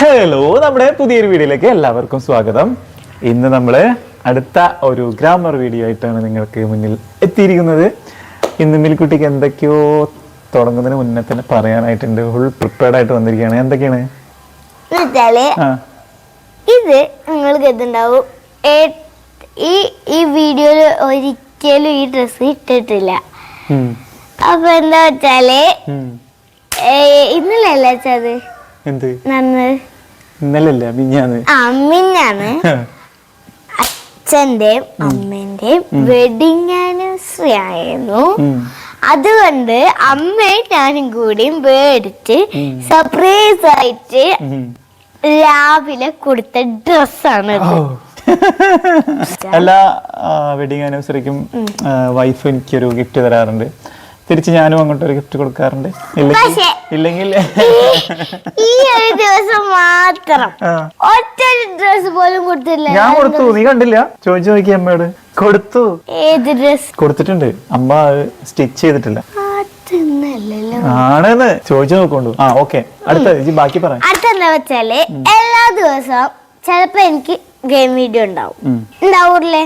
Hello നമ്മുടെ പുതിയൊരു വീഡിയോയിലേക്ക് എല്ലാവർക്കും സ്വാഗതം. ഇന്ന് നമ്മൾ അടുത്ത ഒരു ഗ്രാമർ വീഡിയോ ആയിട്ടാണ് നിങ്ങൾക്ക് മുന്നിൽ എത്തിയിരിക്കുന്നത്. ഇന്ന് മിൽക്കുട്ടിക്ക് എന്തൊക്കെയോ തുടങ്ങുന്നതിന് മുന്നേ തന്നെ പറയാനായിട്ടുണ്ട്. ഫുൾ പ്രിപ്പയർഡ് ആയിട്ട് വന്നിരിക്കുകയാണ്. എന്തൊക്കെയാണ്? ഇത് നിങ്ങൾക്ക് എന്തുണ്ടാവും? ഈ ഈ വീഡിയോയിൽ ഒരിക്കലും ഈ ഡ്രസ്സ് ഇട്ടിട്ടില്ല. അപ്പൊ എന്താ വെച്ചാൽ ഇന്നലെ ഏ, ഇന്നലെയല്ല വെച്ചത്? എന്ത്? നന്ന്. ഇന്നലല്ല? മിഞ്ഞാന്ന്. മിഞ്ഞാണ് അച്ഛന്റെയും അമ്മേന്റെയും വെഡിങ് ആനിവേഴ്സറി ആയിരുന്നു. അതുകൊണ്ട് അമ്മയും ഞാനും കൂടി മേടിച്ച് സർപ്രൈസ് ആയിട്ട്. രാവിലെ കൊടുത്ത ഡ്രസ്സാണ്. എല്ലാ വെഡിങ് ആനിവേഴ്സറിക്കും വൈഫ് എനിക്കൊരു ഗിഫ്റ്റ് തരാറുണ്ട്. തിരിച്ച് ഞാനും അങ്ങോട്ട് ഒരു ഗിഫ്റ്റ് കൊടുക്കാറുണ്ട്. ഇല്ലെങ്കിൽ ഈ ഒരു ദിവസം മാത്രം. ഒറ്റ ഡ്രസ് പോലും കൊടുത്തില്ല. ഞാൻ കൊടുത്തു. നീ കണ്ടില്ല? ചോദിച്ചു നോക്കി അമ്മയോട്. കൊടുത്തു. ഏത് ഡ്രസ് കൊടുത്തിട്ടുണ്ട്. അമ്മ സ്റ്റിച്ച് ചെയ്തിട്ടില്ല. ആണെന്ന് ചോദിച്ചു നോക്കൊണ്ടു ആ ഓക്കെ അടുത്ത ബാക്കി പറ. അടുത്തെന്താ വെച്ചാൽ എല്ലാ ദിവസവും ചിലപ്പോ എനിക്ക് ഗെയിം വീഡിയോ ഉണ്ടാവും. ഉണ്ടാവൂല്ലേ?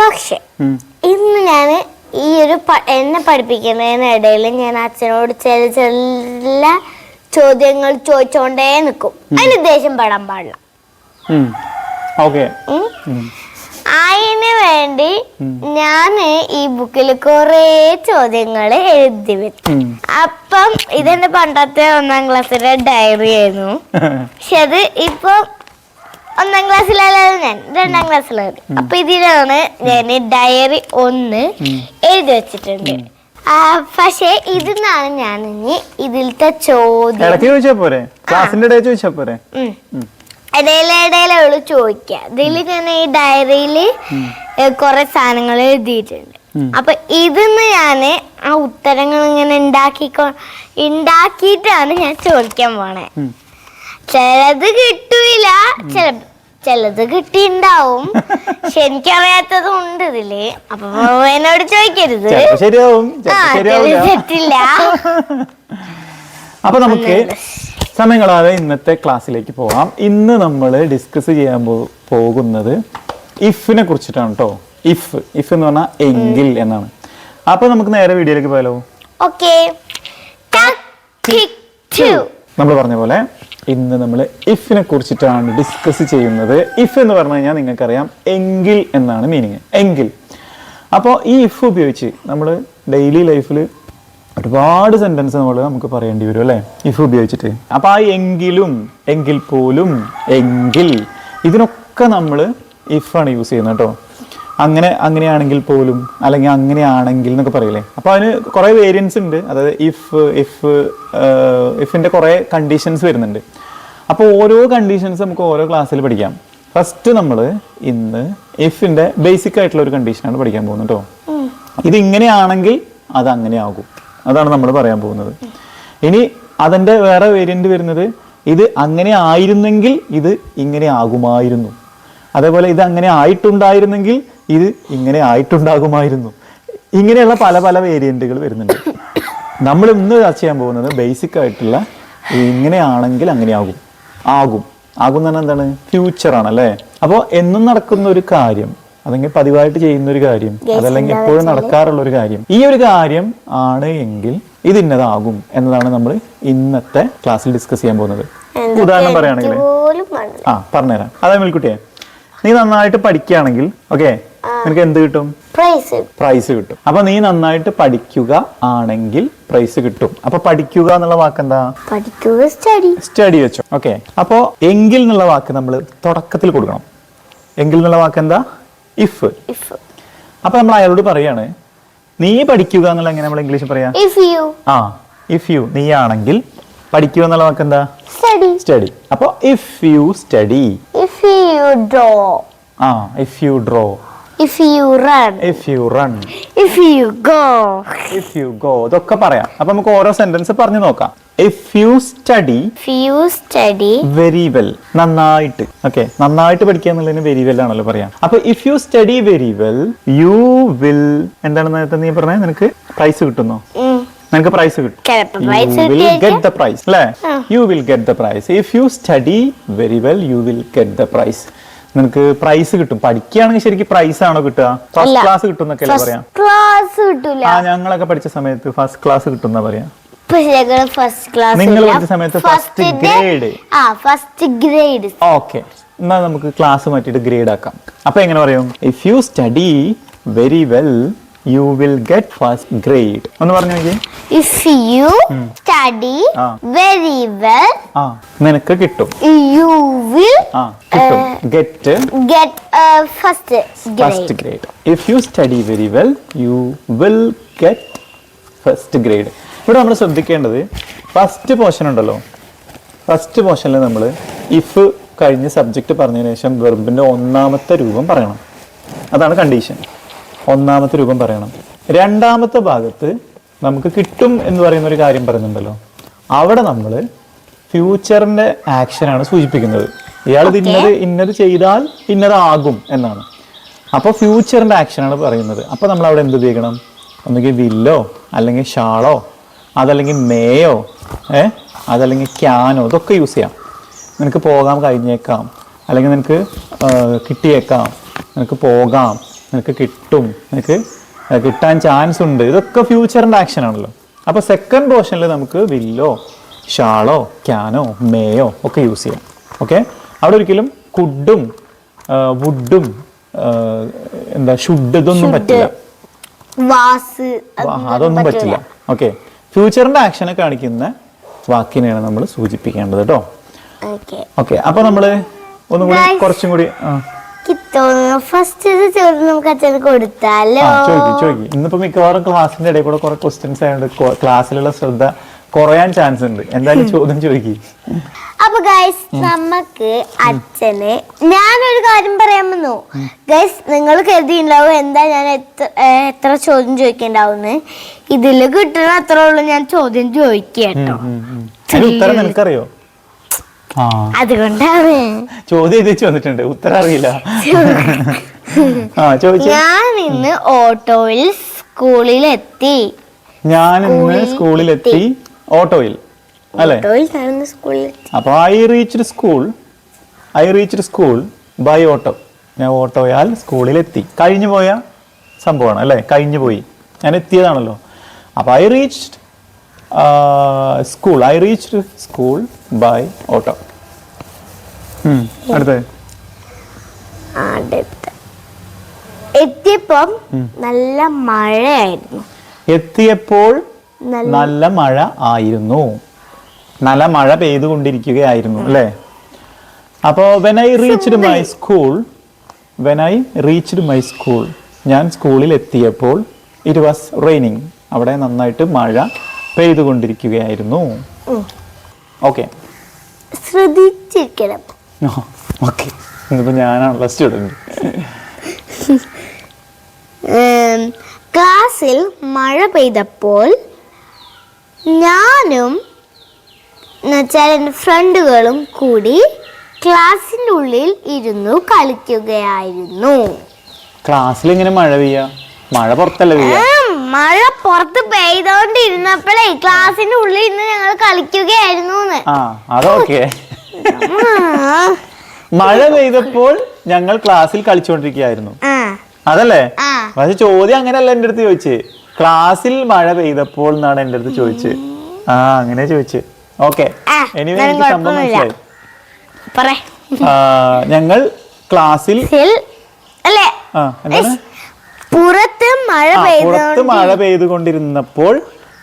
പക്ഷെ ഇന്ന് ഞാൻ ഈ ഒരു എന്നെ പഠിപ്പിക്കുന്നതിനിടയിൽ ഞാൻ അച്ഛനോട് ചില ചില ചോദ്യങ്ങൾ ചോദിച്ചോണ്ടേ നിൽക്കും അതിന് ദേഷ്യം പെടാൻ പാടില്ല. അതിന് വേണ്ടി ഞാൻ ഈ ബുക്കിൽ കുറേ ചോദ്യങ്ങൾ എഴുതി വെച്ചു അപ്പം ഇതെന്റെ പണ്ടത്തെ ഒന്നാം ക്ലാസ്സിലെ ഡയറി ആയിരുന്നു. പക്ഷെ അത് ഇപ്പൊ ഒന്നാം ക്ലാസ്സിലല്ല ഞാൻ. രണ്ടാം ക്ലാസ്സിലാണ് അപ്പൊ ഇതിലാണ് ഞാൻ ഡയറി ഒന്ന് എഴുതി വെച്ചിട്ടുണ്ട്. പക്ഷേ ഇതിന്നാണ് ഞാൻ ഇനി ഇതിലത്തെ ചോദ്യം. ഇടയ്ക്ക് ചോദിച്ചാ പോരെ? ക്ലാസ്സിന്റെ ഇടയിൽ ചോദിച്ചാ പോരെ? ചോദിക്കുക ഇതിൽ ഞാൻ ഈ ഡയറിയിൽ കുറെ സാധനങ്ങൾ എഴുതിയിട്ടുണ്ട്. അപ്പൊ ഇതിന്ന് ഞാൻ ആ ഉത്തരങ്ങൾ ഇങ്ങനെ ഉണ്ടാക്കിക്കോ ഉണ്ടാക്കിയിട്ടാണ് ഞാൻ ചോദിക്കാൻ പോണേ. ചിലത് കിട്ടൂല. ചില ചിലത് കിട്ടിണ്ടാവും പക്ഷെ എനിക്കറിയാത്തതും ഉണ്ട് ഇതിൽ. അപ്പൊ എന്നോട് ചോദിക്കരുത്. ശരിയാവും. തെറ്റില്ല. അപ്പൊ നമുക്ക് സമയം കളയാതെ ഇന്നത്തെ ക്ലാസ്സിലേക്ക് പോകാം ഇന്ന് നമ്മൾ ഡിസ്കസ് ചെയ്യാൻ പോകുന്നത് ഇഫിനെ കുറിച്ചിട്ടാണ് കേട്ടോ ഇഫ് ഇഫ് എന്ന് പറഞ്ഞാൽ എങ്കിൽ എന്നാണ്. അപ്പൊ നമുക്ക് നേരെ വീഡിയോയിലേക്ക് പോയാലോ? ഓക്കെ നമ്മൾ പറഞ്ഞ പോലെ ഇന്ന് നമ്മൾ ഇഫിനെ കുറിച്ചിട്ടാണ് ഡിസ്കസ് ചെയ്യുന്നത്. ഇഫ് എന്ന് പറഞ്ഞു കഴിഞ്ഞാൽ നിങ്ങൾക്കറിയാം എങ്കിൽ എന്നാണ് മീനിങ് എങ്കിൽ. അപ്പോൾ ഈ ഇഫ് ഉപയോഗിച്ച് നമ്മൾ ഡെയിലി ലൈഫിൽ ഒരുപാട് സെന്റൻസ് നമ്മൾ നമുക്ക് പറയേണ്ടി വരും അല്ലേ? ഇഫ് ഉപയോഗിച്ചിട്ട്. അപ്പോൾ ആ എങ്കിലും എങ്കിൽ പോലും എങ്കിൽ ഇതിനൊക്കെ നമ്മൾ ഇഫാണ് യൂസ് ചെയ്യുന്നത് കേട്ടോ. അങ്ങനെ അങ്ങനെയാണെങ്കിൽ പോലും അല്ലെങ്കിൽ അങ്ങനെയാണെങ്കിൽ എന്നൊക്കെ പറയില്ലേ? അപ്പോൾ അതിന് കുറേ വേരിയൻസ് ഉണ്ട്. അതായത് ഇഫ് ഇഫ് ഇഫിന്റെ കുറേ കണ്ടീഷൻസ് വരുന്നുണ്ട്. അപ്പോൾ ഓരോ കണ്ടീഷൻസ് നമുക്ക് ഓരോ ക്ലാസ്സിൽ പഠിക്കാം. ഫസ്റ്റ് നമ്മൾ ഇന്ന് ഇഫിന്റെ ബേസിക് ആയിട്ടുള്ള ഒരു കണ്ടീഷനാണ് പഠിക്കാൻ പോകുന്നത് കേട്ടോ ഇത് ഇങ്ങനെയാണെങ്കിൽ അത് അങ്ങനെ ആകും അതാണ് നമ്മൾ പറയാൻ പോകുന്നത്. ഇനി അതിന്റെ വേറെ വേരിയന്റ് വരുന്നത് ഇത് അങ്ങനെ ആയിരുന്നെങ്കിൽ ഇത് ഇങ്ങനെ ആകുമായിരുന്നു. അതേപോലെ ഇത് അങ്ങനെ ആയിട്ടുണ്ടായിരുന്നെങ്കിൽ ഇത് ഇങ്ങനെ ആയിട്ടുണ്ടാകുമായിരുന്നു. ഇങ്ങനെയുള്ള പല പല വേരിയന്റുകൾ വരുന്നുണ്ട്. നമ്മൾ ഇന്ന് ചർച്ച ചെയ്യാൻ പോകുന്നത് ബേസിക് ആയിട്ടുള്ള ഇങ്ങനെയാണെങ്കിൽ അങ്ങനെ ആകും ആകും. ആകും എന്ന് പറഞ്ഞാൽ എന്താണ്? ഫ്യൂച്ചർ അല്ലേ? അപ്പോൾ എന്നും നടക്കുന്ന ഒരു കാര്യം അല്ലെങ്കിൽ പതിവായിട്ട് ചെയ്യുന്ന ഒരു കാര്യം അതല്ലെങ്കിൽ എപ്പോഴും നടക്കാറുള്ള ഒരു കാര്യം ഈ ഒരു കാര്യം ആണ് എങ്കിൽ ഇത് ഇന്നതാകും എന്നതാണ് നമ്മൾ ഇന്നത്തെ ക്ലാസ്സിൽ ഡിസ്കസ് ചെയ്യാൻ പോകുന്നത്. ഉദാഹരണം പറയുകയാണെങ്കിൽ. ആ പറഞ്ഞുതരാം. അതെ മിൽക്കുട്ടിയെ നീ നന്നായിട്ട് പഠിക്കുകയാണെങ്കിൽ ഓക്കെ നിനക്ക് എന്ത് കിട്ടും? പ്രൈസ് പ്രൈസ് കിട്ടും. അപ്പൊ നീ നന്നായിട്ട് പഠിക്കുക ആണെങ്കിൽ പ്രൈസ് കിട്ടും. അപ്പൊ പഠിക്കുക എന്നുള്ള വാക്ക് എന്താ? പഠിക്കുക സ്റ്റഡി സ്റ്റഡി വെച്ചോ. ഓക്കെ അപ്പോ എങ്കിൽ എന്നുള്ള വാക്ക് നമ്മൾ തുടക്കത്തിൽ കൊടുക്കണം. എങ്കിൽ എന്നുള്ള വാക്ക് എന്താ? ഇഫ് ഇഫ് അപ്പൊ നമ്മൾ അയാളോട് പറയാണ് നീ പഠിക്കുക എന്നുള്ള എങ്ങനെ നമ്മൾ ഇംഗ്ലീഷ് പറയാ? ഇഫ് യു ആ ഇഫ് യു നീ ആണെങ്കിൽ പഠിക്കുക എന്നുള്ള വാക്ക് എന്താ? സ്റ്റഡി സ്റ്റഡി അപ്പൊ if you study if you draw ആ if you draw if you run if you run if you go if you go ഇതൊക്കെ പറയാം. അപ്പൊ നമുക്ക് ഓരോ സെന്റൻസ് പറഞ്ഞു നോക്കാം. If you study if you study very well നന്നായിട്ട്. ഓക്കെ നന്നായിട്ട് പഠിക്കുക എന്നുള്ളതിന് വെരി വെൽ ആണല്ലോ പറയാം. അപ്പൊ if you study very well you will എന്താണ് നേരത്തെ നീ പറഞ്ഞത് നിനക്ക് പ്രൈസ് കിട്ടുന്നോ? നിനക്ക് പ്രൈസ് കിട്ടും. You will you will prize get the prize അല്ലേ you will get the prize if you study very well you will get the prize നിനക്ക് prize കിട്ടും. പഠിക്കുകയാണെങ്കിൽ ശരിക്കും പ്രൈസ് ആണോ കിട്ടുക? ഫസ്റ്റ് ക്ലാസ് കിട്ടും എന്നൊക്കെ പറയാം? ക്ലാസ് കിട്ടൂല. ആ ഞങ്ങളൊക്കെ പഠിച്ച സമയത്ത് ഫസ്റ്റ് ക്ലാസ് കിട്ടും എന്നാ പറയാ ഫസ്റ്റ് ക്ലാസ് നിങ്ങൾ പഠിച്ച സമയത്ത് ഫസ്റ്റ് ഗ്രേഡ് ആ ഫസ്റ്റ് ഗ്രേഡ് ഓക്കെ എന്നാൽ നമുക്ക് ക്ലാസ് മാറ്റിയിട്ട് ഗ്രേഡ് ആക്കാം. അപ്പൊ എങ്ങനെ പറയും? If you study very well you will get first grade ഒന്ന് പറഞ്ഞു നോക്കി if you study. Very well ആ നിനക്ക് കിട്ടും. യു വിൽ ആ കിട്ടും. Get get first first grade if you study very well you will get first grade ഇവിടെ നമ്മൾ ശ്രദ്ധിക്കേണ്ടത് ഫസ്റ്റ് പോർഷൻ ഉണ്ടല്ലോ. ഫസ്റ്റ് പോർഷനിൽ നമ്മൾ ഇഫ് കഴിഞ്ഞ സബ്ജക്റ്റ് പറഞ്ഞതിന് ശേഷം വെർബിന്റെ ഒന്നാമത്തെ രൂപം പറയണം. അതാണ് കണ്ടീഷൻ ഒന്നാമത്തെ രൂപം പറയണം. രണ്ടാമത്തെ ഭാഗത്ത് നമുക്ക് കിട്ടും എന്ന് പറയുന്ന ഒരു കാര്യം പറയുന്നുണ്ടല്ലോ. അവിടെ നമ്മൾ ഫ്യൂച്ചറിന്റെ ആക്ഷനാണ് സൂചിപ്പിക്കുന്നത്. ഇയാൾ ഇന്നത് ഇന്നത് ചെയ്താൽ ഇന്നതാകും എന്നാണ്. അപ്പോൾ ഫ്യൂച്ചറിന്റെ ആക്ഷനാണ് പറയുന്നത്. അപ്പോൾ നമ്മൾ അവിടെ എന്ത് ഉപയോഗിക്കണം? ഒന്നുകിൽ വില്ലോ അല്ലെങ്കിൽ ഷാളോ അതല്ലെങ്കിൽ മേയോ ഏ? അതല്ലെങ്കിൽ ക്യാനോ ഇതൊക്കെ യൂസ് ചെയ്യാം. നിനക്ക് പോകാൻ കഴിഞ്ഞേക്കാം. അല്ലെങ്കിൽ നിനക്ക് കിട്ടിയേക്കാം. നിനക്ക് പോകാം. നിനക്ക് കിട്ടും. നിനക്ക് കിട്ടാൻ ചാൻസ് ഉണ്ട്. ഇതൊക്കെ ഫ്യൂച്ചറിന്റെ ആക്ഷൻ ആണല്ലോ. അപ്പോൾ സെക്കൻഡ് പോർഷനിൽ നമുക്ക് വില്ലോ ഷാളോ ക്യാനോ മേയോ ഒക്കെ യൂസ് ചെയ്യാം. ഓക്കെ അവിടെ ഒരിക്കലും കുഡും വുഡും എന്താ ഷുഡ് ഇതൊന്നും പറ്റില്ല. അതൊന്നും പറ്റില്ല. ഓക്കെ ഫ്യൂച്ചറിന്റെ ആക്ഷനെ കാണിക്കുന്ന വാക്കിനെയാണ് നമ്മൾ സൂചിപ്പിക്കേണ്ടത് കേട്ടോ ഓക്കെ ഓക്കെ അപ്പൊ നമ്മൾ ഒന്നും കൂടി കുറച്ചും കൂടി ആ. തോന്നുന്നു ഫസ്റ്റ് ചോദ്യം നമുക്ക് അച്ഛന് കൊടുത്താലോ ആ, ചോദിക്ക് ചോദിക്ക് ഇന്നിപ്പോ മിക്കവാറും ക്ലാസ്സിന്റെ ഇടയിൽ കൂടെ കുറെ ക്വസ്റ്റ്യൻസ് ആയതുകൊണ്ട് ക്ലാസ്സിലുള്ള ശ്രദ്ധ കുറയാൻ ചാൻസ് ഉണ്ട്. എന്തായാലും ചോദ്യം ചോദിക്കും അപ്പൊ ഗൈസ് നമുക്ക് അച്ഛന് ഞാനൊരു കാര്യം പറയാൻ വന്നു. ഗൈസ് നിങ്ങൾ കരുതിയിട്ടുണ്ടാവും എന്താ ഞാൻ എത്ര എത്ര ചോദ്യം ചോദിക്കണ്ടാവുന്ന്. ഇതിൽ കിട്ടണ അത്ര ഉള്ളു ഞാൻ ചോദ്യം ചോദിക്കട്ടോ ഉത്തരം നിനക്കറിയോ? അതുകൊണ്ടാണ്. ചോദ്യം എഴുതി വന്നിട്ടുണ്ട്. ഉത്തരം അറിയില്ല. ആ ചോദിച്ചു. ഞാൻ ഇന്ന് ഓട്ടോയിൽ സ്കൂളിലെത്തി. ഞാൻ ഇന്ന് സ്കൂളിലെത്തി ഓട്ടോയിൽ അല്ലേ? അപ്പോൾ I reached school I reached school by auto ഞാൻ ഓട്ടോയാൽ സ്കൂളിലെത്തി. കഴിഞ്ഞു പോയ സംഭവമാണ് അല്ലേ? കഴിഞ്ഞു പോയി. ഞാൻ എത്തിയതാണല്ലോ. അപ്പോൾ I reached school I reach school by auto അടുത്തത് അടുത്ത. എത്തിയപ്പം നല്ല മഴയായിരുന്നു. എത്തിയപ്പോൾ നല്ല നല്ല മഴ ആയിരുന്നു. നല്ല മഴ പെയ്തുകൊണ്ടിരിക്കുകയായിരുന്നു അല്ലേ? അപ്പോൾ when I reached my school when I reached my school ഞാൻ സ്കൂളിൽ എത്തിയപ്പോൾ ഇറ്റ് വാസ് റെയിനിങ് അവിടെ നന്നായിട്ട് മഴ പെയ്തുകൊണ്ടിരിക്കുകയായിരുന്നു ഓക്കെ. ശ്രദ്ധിച്ചിരിക്കണം. ഓക്കെ. ഇന്നിപ്പോൾ ഞാനാണല്ലോ സ്റ്റുഡന്റ് ക്ലാസ്സിൽ മഴ പെയ്തപ്പോൾ ഞാനും എന്നുവെച്ചാൽ എന്റെ ഫ്രണ്ടുകളും കൂടി ക്ലാസ്സിന്റെ ഉള്ളിൽ ഇരുന്നു കളിക്കുകയായിരുന്നു. ക്ലാസ്സിൽ ഇങ്ങനെ മഴ പെയ്യ? മഴ പുറത്തല്ലേ പെയ്യാ? മഴ പുറത്ത് പെയ്തോണ്ടിരുന്നപ്പോഴേ ക്ലാസ്സിന്റെ ഉള്ളിൽ ഇന്ന് ഞങ്ങൾ കളിക്കുകയായിരുന്നു ആ അതൊക്കെ. മഴ പെയ്തപ്പോൾ ഞങ്ങൾ ക്ലാസ്സിൽ കളിച്ചുകൊണ്ടിരിക്കുകയായിരുന്നു അതല്ലേ. പക്ഷെ ചോദ്യം അങ്ങനെയല്ല എന്റെ അടുത്ത് ചോദിച്ചേ? ക്ലാസ്സിൽ മഴ പെയ്തപ്പോൾ എന്നാണ് എന്റെ അടുത്ത് ചോദിച്ചത് ആ അങ്ങനെ ചോദിച്ചു. ഓക്കെ. എനിവേ എനിക്ക് സംഭവം മനസ്സിലായി. ഞങ്ങൾ ക്ലാസ്സിൽ അല്ലേ? മഴ പുറത്ത് മഴ പെയ്തുകൊണ്ടിരുന്നപ്പോൾ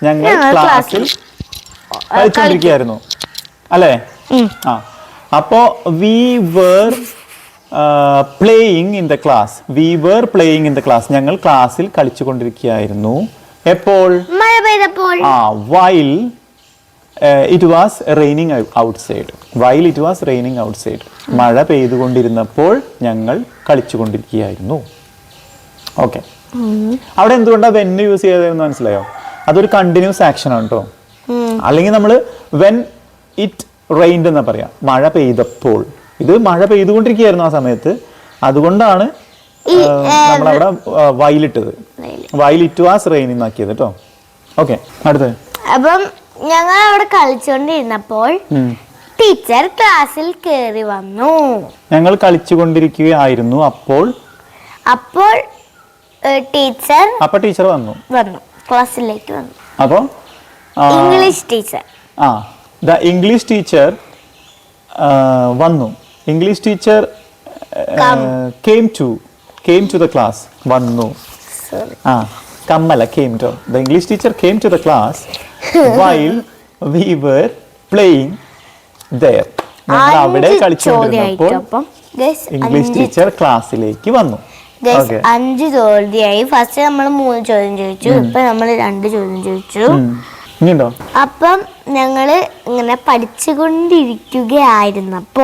ഞങ്ങൾ ക്ലാസ്സിൽ കളിച്ചുകൊണ്ടിരിക്കുകയായിരുന്നു അല്ലേ? ആ. അപ്പോ we were playing in the class we were playing in the class ഞങ്ങൾ ക്ലാസ്സിൽ കളിച്ചുകൊണ്ടിരിക്കുകയായിരുന്നു. എപ്പോൾ? മഴ പെയ്തപ്പോൾ. ആ while it was raining outside while it was raining outside മഴ പെയ്തുകൊണ്ടിരുന്നപ്പോൾ ഞങ്ങൾ കളിച്ചുകൊണ്ടിരിക്കുകയായിരുന്നു. ഓക്കെ അവിടെ എന്തുകൊണ്ടാണ് വെന്ന് യൂസ് ചെയ്തതെന്ന് മനസ്സിലായോ? അതൊരു കണ്ടിന്യൂസ് ആക്ഷൻ ആണ് കേട്ടോ അല്ലെങ്കിൽ നമ്മൾ വെൻ ഇറ്റ് റെയിൻഡ് എന്നാ പറയാ. മഴ പെയ്തപ്പോൾ. ഇത് മഴ പെയ്തുകൊണ്ടിരിക്കുകയായിരുന്നു ആ സമയത്ത്. അതുകൊണ്ടാണ് നമ്മളവിടെ വയലിട്ടത്. വയലിറ്റ് വാസ് റെയിൻ എന്നാക്കിയത് കേട്ടോ ഓക്കെ അടുത്ത് അപ്പം ഞങ്ങൾ അവിടെ കളിച്ചുകൊണ്ടിരുന്നപ്പോൾ ടീച്ചർ ക്ലാസ്സിൽ കയറി വന്നു. ഞങ്ങൾ കളിച്ചുകൊണ്ടിരിക്കുകയായിരുന്നു അപ്പോൾ. അപ്പോൾ ടീച്ചർ അപ്പൊ ടീച്ചർ വന്നു. വന്നു. ക്ലാസ്സിലേക്ക് വന്നു. അപ്പോൾ ഇംഗ്ലീഷ് ടീച്ചർ. ആ ദ ഇംഗ്ലീഷ് ടീച്ചർ വന്നു. English teacher came to came to the class വന്നു. ആ കമ്മല came to the English teacher came to the class while we were playing there ഞങ്ങൾ അവിടെ കളിച്ചുകൊണ്ടിരുന്നപ്പോൾ ഇംഗ്ലീഷ് ടീച്ചർ ക്ലാസ്സിലേക്ക് വന്നു. അഞ്ച് ചോദ്യമായി ഫസ്റ്റ് നമ്മൾ മൂന്ന് ചോദ്യം ചോദിച്ചു. ഇപ്പൊ നമ്മൾ രണ്ട് ചോദ്യം ചോദിച്ചു. അപ്പം ഞങ്ങൾ ഇങ്ങനെ പഠിച്ചുകൊണ്ടിരിക്കുകയായിരുന്നപ്പോൾ